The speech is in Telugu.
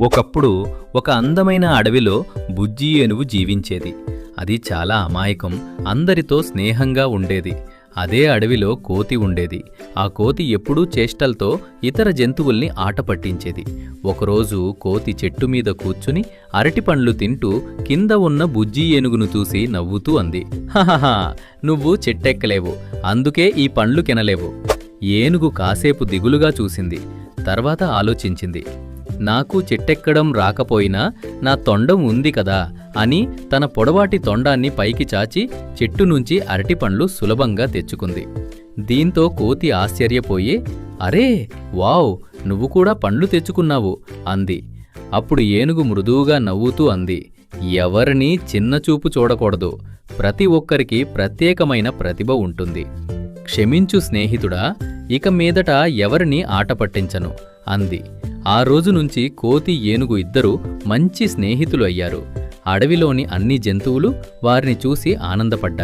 ఒకప్పుడు ఒక అందమైన అడవిలో బుజ్జి ఏనుగు జీవించేది. అది చాలా అమాయకం అందరితో స్నేహంగా ఉండేది. అదే అడవిలో కోతి ఉండేది. ఆ కోతి ఎప్పుడూ చేష్టలతో ఇతర జంతువుల్ని ఆట పట్టించేది. ఒకరోజు కోతి చెట్టు మీద కూర్చుని అరటి పండ్లు తింటూ కింద ఉన్న బుజ్జి ఏనుగును చూసి నవ్వుతూ అంది. హహహా నువ్వు చెట్టెక్కలేవు. అందుకే ఈ పండ్లు కినలేవు ఏనుగు కాసేపు దిగులుగా చూసింది. తర్వాత ఆలోచించింది. నాకు చెట్టెక్కడం రాకపోయినా నా తొండం ఉంది కదా అని తన పొడవాటి తొండాన్ని పైకి చాచి చెట్టు నుంచి అరటిపండ్లు సులభంగా తెచ్చుకుంది. దీంతో కోతి ఆశ్చర్యపోయి అరే వావ్ నువ్వు కూడా పండ్లు తెచ్చుకున్నావు అంది. అప్పుడు ఏనుగు మృదువుగా నవ్వుతూ అంది ఎవరినీ చిన్నచూపు చూడకూడదు. ప్రతి ఒక్కరికి ప్రత్యేకమైన ప్రతిభ ఉంటుంది. క్షమించు స్నేహితుడా ఇక మీదట ఎవరిని ఆట పట్టించను అంది. ఆ రోజు నుంచి కోతి ఏనుగు ఇద్దరూ మంచి స్నేహితులు అయ్యారు. అడవిలోని అన్ని జంతువులు వారిని చూసి ఆనందపడ్డాయి.